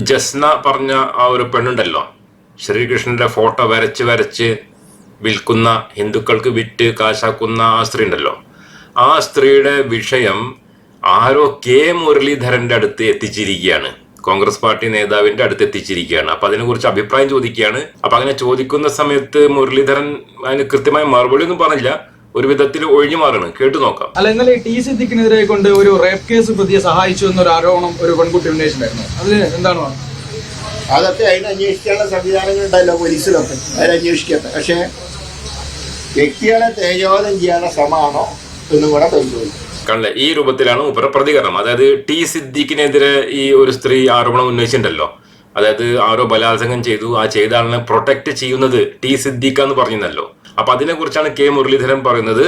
ജസ്ന പറഞ്ഞ ആ ഒരു പെണ്ണുണ്ടല്ലോ. ശ്രീകൃഷ്ണന്റെ ഫോട്ടോ വരച്ച് വരച്ച് വിൽക്കുന്ന ഹിന്ദുക്കൾക്ക് വിറ്റ് കാശാക്കുന്ന ആ സ്ത്രീ ഉണ്ടല്ലോ. ആ സ്ത്രീയുടെ വിഷയം ആരോ കെ മുരളീധരന്റെ അടുത്ത് എത്തിച്ചിരിക്കുകയാണ്. കോൺഗ്രസ് പാർട്ടി നേതാവിന്റെ അടുത്ത് എത്തിച്ചിരിക്കുകയാണ്. അപ്പൊ അതിനെക്കുറിച്ച് അഭിപ്രായം ചോദിക്കുകയാണ്. അപ്പൊ അങ്ങനെ ചോദിക്കുന്ന സമയത്ത് മുരളീധരൻ അതിന് കൃത്യമായ മറുപടി ഒന്നും പറഞ്ഞില്ല. ഒരു വിധത്തിൽ ഒഴിഞ്ഞു മാറാണ്. കേട്ടു നോക്കാം. അല്ല ഇന്നലെ ടി സിദ്ദിഖിനെതിരെ കൊണ്ട് ഒരു റേപ്പ് കേസ് പ്രതിയെ സഹായിച്ചു എന്നൊരു ആരോപണം ഒരു പെൺകുട്ടി ഉന്നയിച്ചിട്ടുണ്ടായിരുന്നു. അതിന് എന്താണ്? അതൊക്കെ അതിന് അന്വേഷിക്കാനുള്ള സംവിധാനങ്ങളുണ്ടല്ലോ പോലീസിലൊക്കെ. അതിനന്വേഷിക്കട്ടെ പക്ഷേ വ്യക്തികളെ തേജോധം ചെയ്യാനുള്ള ശ്രമമാണോ എന്നും കൂടെ പരിശോധിക്കും. കണ്ടില്ലേ ഈ രൂപത്തിലാണ് ഉപര പ്രതികരണം അതായത് ടി സിദ്ദിഖിനെതിരെ ഈ ഒരു സ്ത്രീ ആരോപണം ഉന്നയിച്ചിട്ടുണ്ടല്ലോ. അതായത് ആരോ ബലാത്സംഗം ചെയ്തു. ആ ചെയ്ത ആളിനെ പ്രൊട്ടക്ട് ചെയ്യുന്നത് ടി സിദ്ദിഖ് എന്ന് പറഞ്ഞല്ലോ അപ്പൊ അതിനെ കുറിച്ചാണ് കെ മുരളീധരൻ പറയുന്നത്.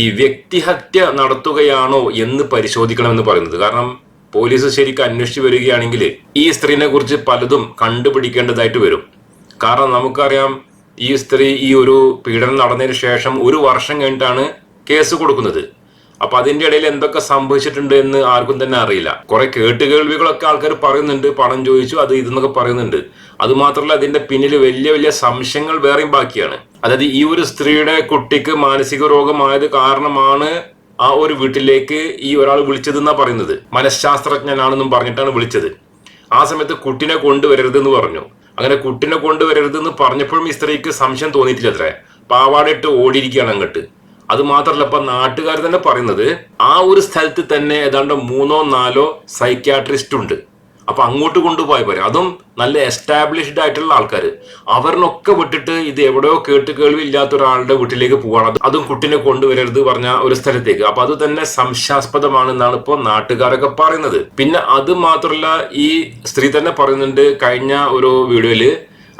ഈ വ്യക്തിഹത്യ നടത്തുകയാണോ എന്ന് പരിശോധിക്കണമെന്ന് പറയുന്നത്. കാരണം പോലീസ് ശരിക്കും അന്വേഷിച്ചു വരികയാണെങ്കിൽ ഈ സ്ത്രീനെ കുറിച്ച് പലതും കണ്ടുപിടിക്കേണ്ടതായിട്ട് വരും. കാരണം നമുക്കറിയാം ഈ സ്ത്രീ ഈ ഒരു പീഡനം നടന്നതിന് ശേഷം ഒരു വർഷം കഴിഞ്ഞിട്ടാണ് കേസ് കൊടുക്കുന്നത്. അപ്പൊ അതിന്റെ ഇടയിൽ എന്തൊക്കെ സംഭവിച്ചിട്ടുണ്ട് എന്ന് ആർക്കും തന്നെ അറിയില്ല. കുറെ കേട്ടുകേൾവികളൊക്കെ ആൾക്കാർ പറയുന്നുണ്ട് പണം ചോദിച്ചു അത് ഇതെന്നൊക്കെ പറയുന്നുണ്ട്. അതുമാത്രമല്ല അതിന്റെ പിന്നിൽ വലിയ വലിയ സംശയങ്ങൾ വേറെയും ബാക്കിയാണ്. അതായത് ഈ ഒരു സ്ത്രീയുടെ കുട്ടിക്ക് മാനസിക രോഗമായത് കാരണമാണ് ആ ഒരു വീട്ടിലേക്ക് ഈ ഒരാൾ വിളിച്ചതെന്നാ പറയുന്നത്. മനഃശാസ്ത്രജ്ഞനാണെന്നും പറഞ്ഞിട്ടാണ് വിളിച്ചത്. ആ സമയത്ത് കുട്ടിനെ കൊണ്ടുവരരുതെന്ന് പറഞ്ഞു. അങ്ങനെ കുട്ടിനെ കൊണ്ടുവരരുതെന്ന് പറഞ്ഞപ്പോഴും ഈ സ്ത്രീക്ക് സംശയം തോന്നിയിട്ടില്ല അത്രേ. പാവാടയിട്ട് ഓടിയിരിക്കുകയാണ് അങ്ങോട്ട്. അത് മാത്രമല്ല ഇപ്പൊ നാട്ടുകാർ തന്നെ പറയുന്നത് ആ ഒരു സ്ഥലത്ത് തന്നെ ഏതാണ്ട് മൂന്നോ നാലോ സൈക്യാട്രിസ്റ്റ് ഉണ്ട്. അപ്പൊ അങ്ങോട്ട് കൊണ്ടുപോയ പോരെ. അതും നല്ല എസ്റ്റാബ്ലിഷ്ഡ് ആയിട്ടുള്ള ആൾക്കാർ അവരിനൊക്കെ വിട്ടിട്ട് ഇത് എവിടെയോ കേട്ട് കേൾവി ഇല്ലാത്ത ഒരാളുടെ വീട്ടിലേക്ക് പോവാണ്. അതും കുട്ടിനെ കൊണ്ടുവരരുത് പറഞ്ഞ ഒരു സ്ഥലത്തേക്ക്. അപ്പൊ അത് തന്നെ സംശയാസ്പദമാണെന്നാണ് ഇപ്പോൾ നാട്ടുകാരൊക്കെ പറയുന്നത്. പിന്നെ അത് മാത്രമല്ല ഈ സ്ത്രീ തന്നെ പറയുന്നുണ്ട് കഴിഞ്ഞ ഒരു വീഡിയോയിൽ.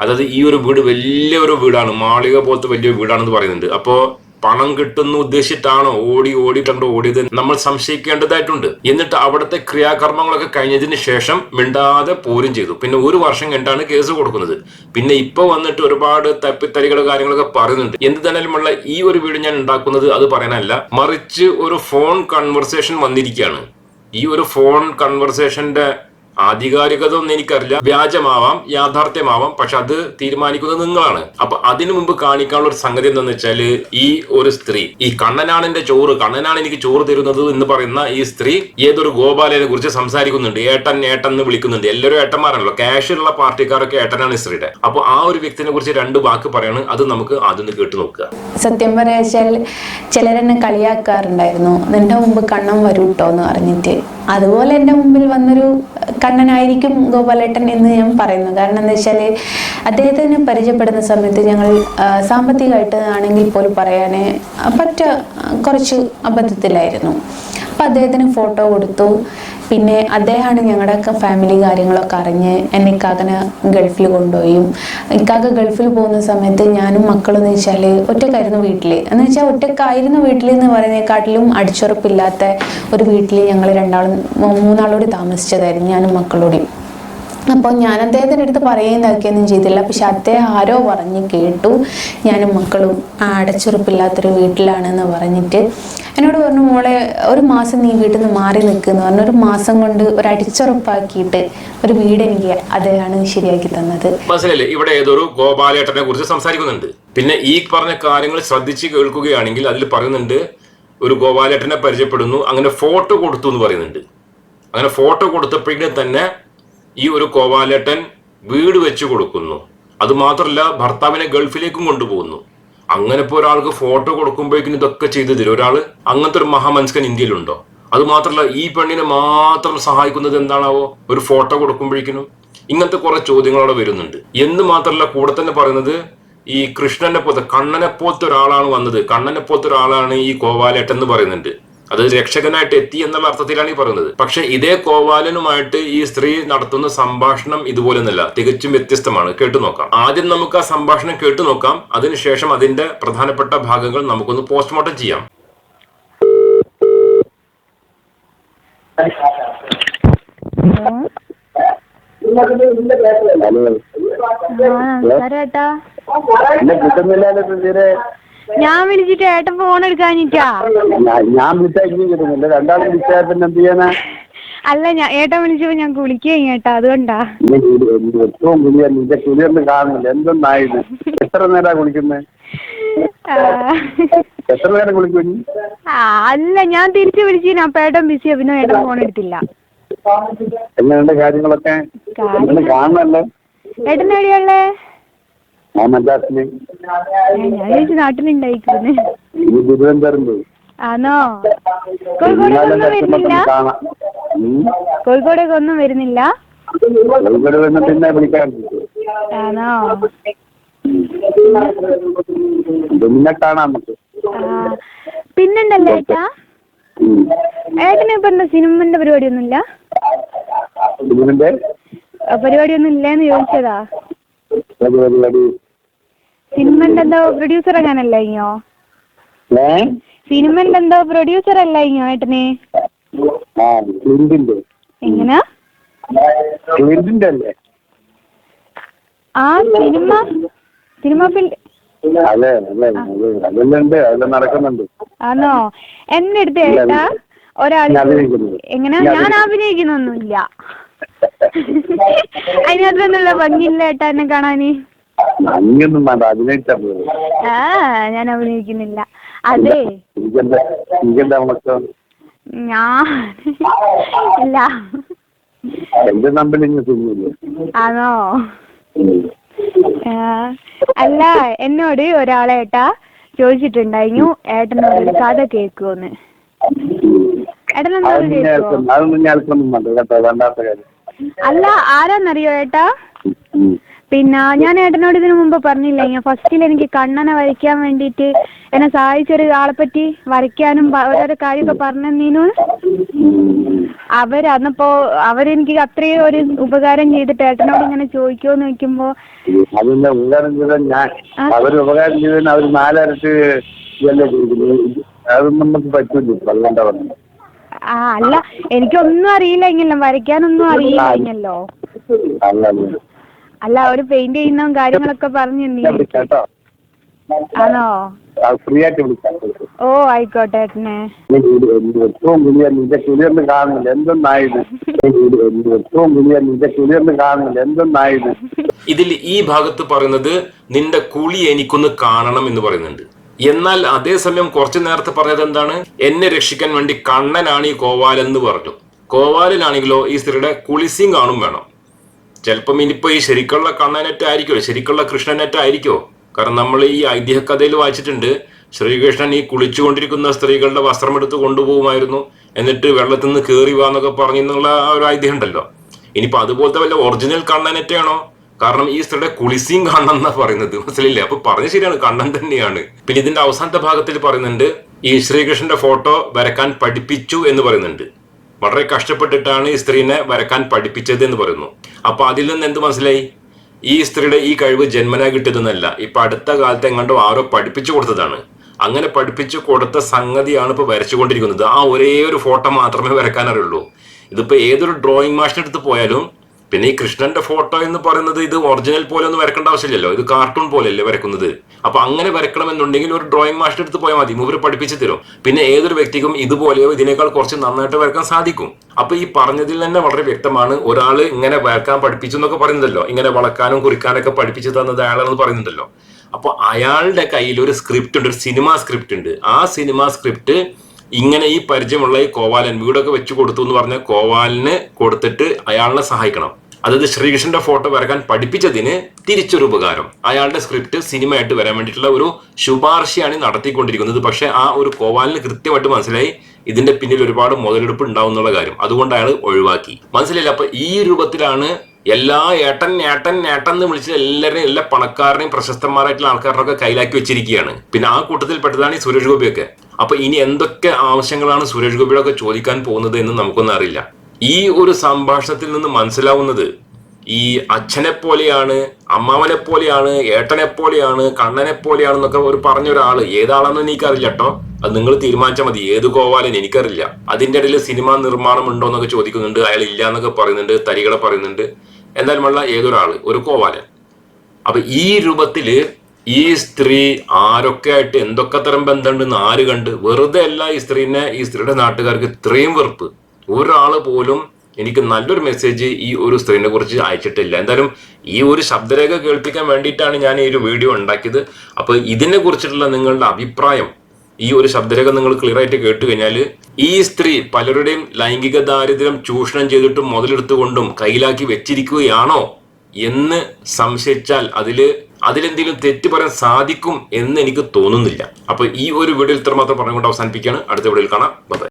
അതായത് ഈ ഒരു വീട് വലിയ ഒരു വീടാണ്. മാളിക പോലത്തെ വലിയ വീടാണെന്ന് പറയുന്നുണ്ട്. അപ്പോ പണം കിട്ടുന്ന ഉദ്ദേശിച്ചിട്ടാണോ ഓടി ഓടിയിട്ടുണ്ടോ ഓടിയത്? നമ്മൾ സംശയിക്കേണ്ടതായിട്ടുണ്ട്. എന്നിട്ട് അവിടുത്തെ ക്രിയാകർമ്മങ്ങളൊക്കെ കഴിഞ്ഞതിന് ശേഷം മിണ്ടാതെ പോരും ചെയ്തു. പിന്നെ ഒരു വർഷം കണ്ടാണ് കേസ് കൊടുക്കുന്നത്. പിന്നെ ഇപ്പൊ വന്നിട്ട് ഒരുപാട് തപ്പിത്തരികൾ കാര്യങ്ങളൊക്കെ പറയുന്നുണ്ട്. എന്ത് തന്നെയുമുള്ള ഈ ഒരു വീട് ഞാൻ ഉണ്ടാക്കുന്നത് അത് പറയാനല്ല. മറിച്ച് ഒരു ഫോൺ കൺവെർസേഷൻ വന്നിരിക്കുകയാണ്. ഈ ഒരു ഫോൺ കൺവെർസേഷന്റെ ആധികാരികത ഒന്നും എനിക്കറിയില്ല. വ്യാജമാവാം യാഥാർത്ഥ്യമാവാം പക്ഷെ അത് തീരുമാനിക്കുന്നത് നിങ്ങളാണ്. അപ്പൊ അതിനു മുമ്പ് കാണിക്കാനുള്ള ഒരു സംഗതി എന്താന്ന് വെച്ചാൽ ഈ ഒരു സ്ത്രീ ഈ കണ്ണനാണ് എന്റെ ചോറ് കണ്ണനാണ് എനിക്ക് ചോറ് തരുന്നത് എന്ന് പറയുന്ന ഈ സ്ത്രീ ഏതൊരു ഗോപാലനെ കുറിച്ച് സംസാരിക്കുന്നുണ്ട്. ഏട്ടൻ ഏട്ടൻ എന്ന് വിളിക്കുന്നുണ്ട്. എല്ലാവരും ഏട്ടന്മാരാണല്ലോ. ക്യാഷുള്ള പാർട്ടിക്കാരൊക്കെ ഏട്ടനാണ് സ്ത്രീയുടെ. അപ്പൊ ആ ഒരു വ്യക്തിനെ കുറിച്ച് രണ്ട് വാക്ക് പറയാണ്. അത് നമുക്ക് ആദ്യം കേട്ട് നോക്കുക. സത്യം പറയാച്ചാൽ ചിലരെന്നെ കളിയാക്കാറുണ്ടായിരുന്നു. നിന്റെ മുമ്പ് കണ്ണം വരൂട്ടോ എന്ന് പറഞ്ഞിട്ട്. അതുപോലെ എന്റെ മുമ്പിൽ വന്നൊരു കണ്ണനായിരിക്കും ഗോപാലേട്ടൻ എന്ന് ഞാൻ പറയുന്നു. കാരണം എന്താ വെച്ചാൽ അദ്ദേഹത്തിനെ പരിചയപ്പെടുന്ന സമയത്ത് ഞങ്ങൾ സാമ്പത്തികമായിട്ട് ആണെങ്കിൽ പോലും പറയാൻ പറ്റ കുറച്ച് അബദ്ധത്തിലായിരുന്നു. അപ്പം അദ്ദേഹത്തിന് ഫോട്ടോ കൊടുത്തു. പിന്നെ അദ്ദേഹമാണ് ഞങ്ങളുടെ ഫാമിലി കാര്യങ്ങളൊക്കെ അറിഞ്ഞ് എന്നെ ഇക്കാക്കനെ ഗൾഫിൽ കൊണ്ടുപോയി. ഇക്കാക്ക ഗൾഫിൽ പോകുന്ന സമയത്ത് ഞാനും മക്കളും എന്ന് വെച്ചാൽ ഒറ്റക്കായിരുന്നു വീട്ടിൽ എന്ന് വെച്ചാൽ ഒറ്റക്കായിരുന്നു വീട്ടിൽ എന്ന് പറയുന്നതിനെക്കാട്ടിലും അടിച്ചുറപ്പില്ലാത്ത ഒരു വീട്ടിൽ ഞങ്ങൾ രണ്ടാളും മൂന്നാളോട് താമസിച്ചതായിരുന്നു ഞാനും മക്കളോടും. അപ്പോൾ ഞാൻ അദ്ദേഹത്തിന്റെ അടുത്ത് പറയുന്നതൊക്കെയൊന്നും ചെയ്തില്ല. പക്ഷെ അദ്ദേഹം ആരോ പറഞ്ഞ് കേട്ടു. ഞാനും മക്കളും അടച്ചുറപ്പില്ലാത്തൊരു വീട്ടിലാണെന്ന് പറഞ്ഞിട്ട് എന്നോട് പറഞ്ഞു മോളെ ഒരു മാസം നീ വീട്ടിൽ നിന്ന് മാറി നിൽക്കുന്നു പറഞ്ഞു ഒരു മാസം കൊണ്ട് ഒരു അടിച്ചുറപ്പാക്കിയിട്ട് ഒരു വീട് എനിക്ക് അദ്ദേഹമാണ് ശരിയാക്കി തന്നത്. മനസ്സിലല്ലേ ഇവിടെ ഏതൊരു ഗോപാലേട്ടനെ കുറിച്ച് സംസാരിക്കുന്നുണ്ട്. പിന്നെ ഈ പറഞ്ഞ കാര്യങ്ങൾ ശ്രദ്ധിച്ച് കേൾക്കുകയാണെങ്കിൽ അതിൽ പറയുന്നുണ്ട് ഒരു ഗോപാലേട്ടനെ പരിചയപ്പെടുന്നു അങ്ങനെ ഫോട്ടോ കൊടുത്തു എന്ന് പറയുന്നുണ്ട്. അങ്ങനെ ഫോട്ടോ കൊടുത്തപ്പോഴേക്കും തന്നെ ഈ ഒരു കോവാലേട്ടൻ വീട് വെച്ചു കൊടുക്കുന്നു. അത് മാത്രമല്ല ഭർത്താവിനെ ഗൾഫിലേക്കും കൊണ്ടുപോകുന്നു. അങ്ങനെ ഇപ്പോൾ ഒരാൾക്ക് ഫോട്ടോ കൊടുക്കുമ്പോഴേക്കും ഇതൊക്കെ ചെയ്തു തരും ഒരാൾ അങ്ങനത്തെ ഒരു മഹാമനസ്കൻ ഇന്ത്യയിലുണ്ടോ? അത് മാത്രമല്ല ഈ പെണ്ണിനെ മാത്രം സഹായിക്കുന്നത് എന്താണാവോ? ഒരു ഫോട്ടോ കൊടുക്കുമ്പോഴേക്കിനും ഇങ്ങനത്തെ കുറെ ചോദ്യങ്ങൾ അവിടെ വരുന്നുണ്ട്. എന്ന് മാത്രമല്ല കൂടെ തന്നെ പറയുന്നത് ഈ കൃഷ്ണനെ പോലത്തെ കണ്ണനെ പോലത്തെ ഒരാളാണ് വന്നത്. കണ്ണനെ പോലത്തെ ഒരാളാണ് ഈ കോവാലേട്ടൻ എന്ന് പറയുന്നുണ്ട്. അത് രക്ഷകനായിട്ട് എത്തി എന്നുള്ള അർത്ഥത്തിലാണ് ഈ പറയുന്നത് പക്ഷെ ഇതേ കോവാലനുമായിട്ട് ഈ സ്ത്രീ നടത്തുന്ന സംഭാഷണം ഇതുപോലൊന്നല്ല തികച്ചും വ്യത്യസ്തമാണ് കേട്ടു നോക്കാം ആദ്യം നമുക്ക് ആ സംഭാഷണം കേട്ടു നോക്കാം അതിനുശേഷം അതിന്റെ പ്രധാനപ്പെട്ട ഭാഗങ്ങൾ നമുക്കൊന്ന് പോസ്റ്റ്മോർട്ടം ചെയ്യാം നമസ്കാരം ഏട്ടാ ഞാൻ വിളിച്ചിട്ട് ഏട്ടൻ ഫോൺ എടുക്കാനിട്ടാ ഞാൻ- വിളിച്ചാൽ ഇനിയും കിട്ടുന്നില്ല രണ്ടാളും വിളിച്ചാൽ പിന്നെ എന്ത് ചെയ്യാനാ? അല്ല ഞാൻ ഏട്ടൻ വിളിച്ചപ്പോ ഞാൻ കുളിക്കുകയും കേട്ടാ. അതുകൊണ്ടാ. നീ കുളി- നീ ഏറ്റവും കുളിയ നിന്റെ കുളിയൊന്നും കാണുന്നില്ല. എന്തെന്നായത്? എത്ര നേരാ കുളിക്കുന്നത് എത്ര നേരം കുളിക്കും? അല്ല ഞാൻ തിരിച്ചു വിളിച്ചു അപ്പൊ ഏട്ടൻ ബിസിയാ പിന്നെ ഏട്ടൻ ഫോൺ എടുത്തില്ല. എങ്ങനെയുണ്ട് കാര്യങ്ങളൊക്കെ? കാണണല്ലോ ഏട്ടൻ എവിടെയുള്ളേ ഞാൻ തിരുവനന്തപുരം പോയി ആണോ വരുന്നില്ല. കോഴിക്കോടേക്ക് ഒന്നും വരുന്നില്ല? ആണോ പിന്നെ കാണാം പിന്നുണ്ടല്ലോ ഏട്ടാ? ഏട്ടന് ഇപ്പൊ എന്താ സിനിമന്റെ പരിപാടിയൊന്നുമില്ല? പരിപാടിയൊന്നും ഇല്ലേന്ന് ചോദിച്ചതാ. പരിപാടി സിനിമന്റെ എന്തോ പ്രൊഡ്യൂസർ എങ്ങാനല്ല ഇങ്ങോ സിനിമന്റെ എന്തോ പ്രൊഡ്യൂസർ അല്ല ഇങ്ങോ ഏട്ടന്? എങ്ങനാ? ആ സിനിമ സിനിമ ആണോ? എന്നെ അടുത്ത് ഏട്ടാ ഒരാൾ എങ്ങനെ? ഞാൻ ഞാൻ അഭിനയിക്കുന്നൊന്നുമില്ല അതിനകത്തൊന്നുള്ള ഭംഗിയില്ല ഏട്ടാ എന്നെ കാണാന്. ഭംഗിയൊന്നും വേണ്ട അഭിനയിച്ചാ ആ ഞാൻ അഭിനയിക്കുന്നില്ല. അതെ. എനിക്കെന്താ ഞാൻ ഇല്ല. എന്റെ ആണോ? അല്ല എന്നോട് ഒരാളെ ഏട്ടാ ചോദിച്ചിട്ടുണ്ടായിരുന്നു. ഏട്ടനോട് ഒരു കഥ ഞാൾക്കൊന്നും അതൊന്നും ഞാൾക്കൊന്നും കേട്ടോ വേണ്ടാത്ത കാര്യം. അല്ല ആരാന്നറിയോ ഏട്ടാ. പിന്നെ ഞാൻ ഏട്ടനോട് ഇതിനു മുമ്പ് പറഞ്ഞില്ലേ ഞാൻ ഫസ്റ്റിൽ എനിക്ക് കണ്ണനെ വരയ്ക്കാൻ വേണ്ടിയിട്ട് എന്നെ സഹായിച്ചൊരു ആളെ പറ്റി വരയ്ക്കാനും ഓരോരോ കാര്യമൊക്കെ പറഞ്ഞു അവരന്നപ്പോ അവരെനിക്ക് അത്രയും ഒരു ഉപകാരം ചെയ്തിട്ട് ഏട്ടനോട് ഇങ്ങനെ ചോദിക്കുമോന്ന് എന്ന് അതിന്റെ ഉപകാരം ചെയ്താൽ ഞാൻ ഉപകാരം ചെയ്തതിന് അവർ നാലരട്ട് ഇതല്ലേ ചെയ്തിരിക്കുന്നത്. അതൊന്നും നമുക്ക് പറ്റൂല പറഞ്ഞു ആ അല്ല എനിക്കൊന്നും അറിയില്ല ഇങ്ങനെ വരയ്ക്കാനൊന്നും അറിയില്ലെങ്കിലോ? അല്ല ഒരു പെയിന്റ് ചെയ്യുന്ന കാര്യങ്ങളൊക്കെ പറഞ്ഞു നീ കേട്ടോ ആണോ? ഫ്രീ ആയിട്ട് വിളിക്കാം. ഓ ആയിക്കോട്ടെ ഏട്ടനെ. നീ എന്ത് ഏറ്റവും കുളിയ നിന്റെ കുളിയൊന്നും കാണുന്നില്ല. എന്തെന്നായത്? എന്ത് ഏറ്റവും കുളിയ നിന്റെ കുളിയൊന്നും കാണുന്നില്ല. എന്തെന്നായത്? ഇതിൽ ഈ ഭാഗത്ത് പറയുന്നത് നിന്റെ കുളി എനിക്കൊന്ന് കാണണം എന്ന് പറയുന്നുണ്ട്. എന്നാൽ അതേസമയം കുറച്ചു നേരത്തെ പറഞ്ഞത് എന്താണ്? എന്നെ രക്ഷിക്കാൻ വേണ്ടി കണ്ണനാണ് ഈ കോവാലെന്ന് പറഞ്ഞു. കോവാലനാണെങ്കിലോ ഈ സ്ത്രീയുടെ കുളിസിയും കാണും വേണം. ചിലപ്പം ഇനിയിപ്പോ ഈ ശരിക്കുള്ള കണ്ണനെറ്റ് ആയിരിക്കോ ശരിക്കുള്ള കൃഷ്ണനെറ്റ് ആയിരിക്കോ കാരണം നമ്മൾ ഈ ഐതിഹ്യകഥയിൽ വായിച്ചിട്ടുണ്ട് ശ്രീകൃഷ്ണൻ ഈ കുളിച്ചുകൊണ്ടിരിക്കുന്ന സ്ത്രീകളുടെ വസ്ത്രം എടുത്ത് കൊണ്ടുപോകുമായിരുന്നു എന്നിട്ട് വെള്ളത്തിൽ നിന്ന് കയറി വാന്നൊക്കെ പറഞ്ഞെന്നുള്ള ഒരു ഐതിഹ്യം ഉണ്ടല്ലോ. ഇനിയിപ്പോ അതുപോലത്തെ വല്ല ഒറിജിനൽ കണ്ണനെറ്റാണോ കാരണം ഈ സ്ത്രീയുടെ കുളിസിയും കണ്ണം എന്നാ പറയുന്നത്. മനസ്സിലില്ലേ അപ്പൊ പറഞ്ഞ ശരിയാണ്. കണ്ണൻ തന്നെയാണ്. പിന്നെ ഇതിന്റെ അവസാനത്തെ ഭാഗത്തിൽ പറയുന്നുണ്ട് ഈ ശ്രീകൃഷ്ണന്റെ ഫോട്ടോ വരക്കാൻ പഠിപ്പിച്ചു എന്ന് പറയുന്നുണ്ട്. വളരെ കഷ്ടപ്പെട്ടിട്ടാണ് ഈ സ്ത്രീനെ വരക്കാൻ പഠിപ്പിച്ചത് എന്ന് പറയുന്നു. അപ്പൊ അതിൽ നിന്ന് എന്ത് മനസ്സിലായി? ഈ സ്ത്രീയുടെ ഈ കഴിവ് ജന്മനാ കിട്ടിയതെന്നല്ല ഇപ്പൊ അടുത്ത കാലത്ത് എങ്ങാണ്ടോ ആരോ പഠിപ്പിച്ചു കൊടുത്തതാണ്. അങ്ങനെ പഠിപ്പിച്ചു കൊടുത്ത സംഗതിയാണ് ഇപ്പൊ വരച്ചുകൊണ്ടിരിക്കുന്നത്. ആ ഒരേ ഒരു ഫോട്ടോ മാത്രമേ വരക്കാൻ അറിയുള്ളൂ. ഏതൊരു ഡ്രോയിങ് മാഷിനെടുത്ത് പോയാലും പിന്നെ ഈ കൃഷ്ണന്റെ ഫോട്ടോ എന്ന് പറയുന്നത് ഇത് ഒറിജിനൽ പോലെ ഒന്നും വരക്കേണ്ട ആവശ്യമില്ലല്ലോ. ഇത് കാർട്ടൂൺ പോലെയല്ലേ വരക്കുന്നത് അപ്പൊ അങ്ങനെ വരക്കണമെന്നുണ്ടെങ്കിൽ ഒരു ഡ്രോയിങ് മാസ്റ്റർ എടുത്ത് പോയാൽ മതി. മൂവര് പഠിപ്പിച്ചു തരും. പിന്നെ ഏതൊരു വ്യക്തിക്കും ഇതുപോലെയോ ഇതിനേക്കാൾ കുറച്ച് നന്നായിട്ട് വരക്കാൻ സാധിക്കും. അപ്പൊ ഈ പറഞ്ഞതിൽ തന്നെ വളരെ വ്യക്തമാണ്. ഒരാൾ ഇങ്ങനെ വരക്കാൻ പഠിപ്പിച്ചു എന്നൊക്കെ പറയുന്നുണ്ടല്ലോ. ഇങ്ങനെ വളക്കാനും കുറിക്കാനൊക്കെ പഠിപ്പിച്ചു തന്നത് അയാളെന്ന് പറയുന്നുണ്ടല്ലോ. അപ്പൊ അയാളുടെ കയ്യിൽ ഒരു സ്ക്രിപ്റ്റ് ഉണ്ട് ഒരു സിനിമ സ്ക്രിപ്റ്റ് ഉണ്ട്. ആ സിനിമ സ്ക്രിപ്റ്റ് ഇങ്ങനെ ഈ പരിചയമുള്ള ഈ കോവാലൻ വീടൊക്കെ വെച്ച് കൊടുത്തു എന്ന് പറഞ്ഞ കോവാലിന് കൊടുത്തിട്ട് അയാളിനെ സഹായിക്കണം. അതായത് ശ്രീകൃഷ്ണന്റെ ഫോട്ടോ വരക്കാൻ പഠിപ്പിച്ചതിന് തിരിച്ചൊരു ഉപകാരം. അയാളുടെ സ്ക്രിപ്റ്റ് സിനിമയായിട്ട് വരാൻ വേണ്ടിയിട്ടുള്ള ഒരു ശുപാർശയാണ് നടത്തിക്കൊണ്ടിരിക്കുന്നത്. പക്ഷെ ആ ഒരു കോവാലിന് കൃത്യമായിട്ട് മനസ്സിലായി ഇതിന്റെ പിന്നിൽ ഒരുപാട് മുതലെടുപ്പ് ഉണ്ടാവും എന്നുള്ള കാര്യം. അതുകൊണ്ട് അയാൾ ഒഴിവാക്കി. മനസ്സിലായില്ല? അപ്പൊ ഈ രൂപത്തിലാണ് എല്ലാ ഏട്ടൻ ഏട്ടൻ ഏട്ടൻ എന്ന് വിളിച്ച് എല്ലാവരെയും എല്ലാ പണക്കാരനെയും പ്രശസ്തന്മാരായിട്ടുള്ള ആൾക്കാരനൊക്കെ കയ്യിലാക്കി വെച്ചിരിക്കുകയാണ്. പിന്നെ ആ കൂട്ടത്തിൽ പെട്ടതാണ് ഈ സുരേഷ് ഗോപിയൊക്കെ. അപ്പൊ ഇനി എന്തൊക്കെ ആവശ്യങ്ങളാണ് സുരേഷ് ഗോപിയുടെ ഒക്കെ ചോദിക്കാൻ പോകുന്നത് എന്ന് നമുക്കൊന്നും അറിയില്ല. ഈ ഒരു സംഭാഷണത്തിൽ നിന്ന് മനസ്സിലാവുന്നത് ഈ അച്ഛനെ പോലെയാണ് അമ്മാവനെ പോലെയാണ് ഏട്ടനെ പോലെയാണ് കണ്ണനെ പോലെയാണ് എന്നൊക്കെ ഒരു പറഞ്ഞ ഒരാൾ ഏതാളാണെന്ന് എനിക്കറിയില്ല കേട്ടോ അത് നിങ്ങൾ തീരുമാനിച്ചാൽ മതി. ഏത് ഗോവാലൻ എനിക്കറിയില്ല. അതിന്റെ ഇടയിൽ സിനിമാ നിർമ്മാണം ഉണ്ടോ എന്നൊക്കെ ചോദിക്കുന്നുണ്ട്. അയാൾ ഇല്ല എന്നൊക്കെ പറയുന്നുണ്ട്. തരികളെ പറയുന്നുണ്ട്. എന്തായാലും ഉള്ള ഏതൊരാൾ ഒരു കോവാലൻ അപ്പൊ ഈ രൂപത്തിൽ ഈ സ്ത്രീ ആരൊക്കെ ആയിട്ട് എന്തൊക്കെ തരം ബന്ധമുണ്ടെന്ന് ആര് കണ്ട്? വെറുതെ അല്ല ഈ സ്ത്രീനെ ഈ സ്ത്രീയുടെ നാട്ടുകാർക്ക് ഇത്രയും വെറുപ്പ്. ഒരാൾ പോലും എനിക്ക് നല്ലൊരു മെസ്സേജ് ഈ ഒരു സ്ത്രീനെ കുറിച്ച് അയച്ചിട്ടില്ല. എന്തായാലും ഈ ഒരു ശബ്ദരേഖ കേൾപ്പിക്കാൻ വേണ്ടിയിട്ടാണ് ഞാൻ ഈ ഒരു വീഡിയോ ഉണ്ടാക്കിയത്. അപ്പോൾ ഇതിനെ കുറിച്ചിട്ടുള്ള നിങ്ങളുടെ അഭിപ്രായം ഈ ഒരു ശബ്ദരേഖ നിങ്ങൾ ക്ലിയർ ആയിട്ട് കേട്ട് കഴിഞ്ഞാൽ ഈ സ്ത്രീ പലരുടെയും ലൈംഗിക ദാരിദ്ര്യം ചൂഷണം ചെയ്തിട്ടും മുതലെടുത്തുകൊണ്ടും കയ്യിലാക്കി വെച്ചിരിക്കുകയാണോ എന്ന് സംശയിച്ചാൽ അതിൽ അതിലെന്തെങ്കിലും തെറ്റ് പറയാൻ സാധിക്കും എന്ന് എനിക്ക് തോന്നുന്നില്ല. അപ്പൊ ഈ ഒരു വീഡിയോ ഇത്രമാത്രം പറഞ്ഞുകൊണ്ട് അവസാനിപ്പിക്കുകയാണ്. അടുത്ത വീഡിയോയിൽ കാണാം. ബൈ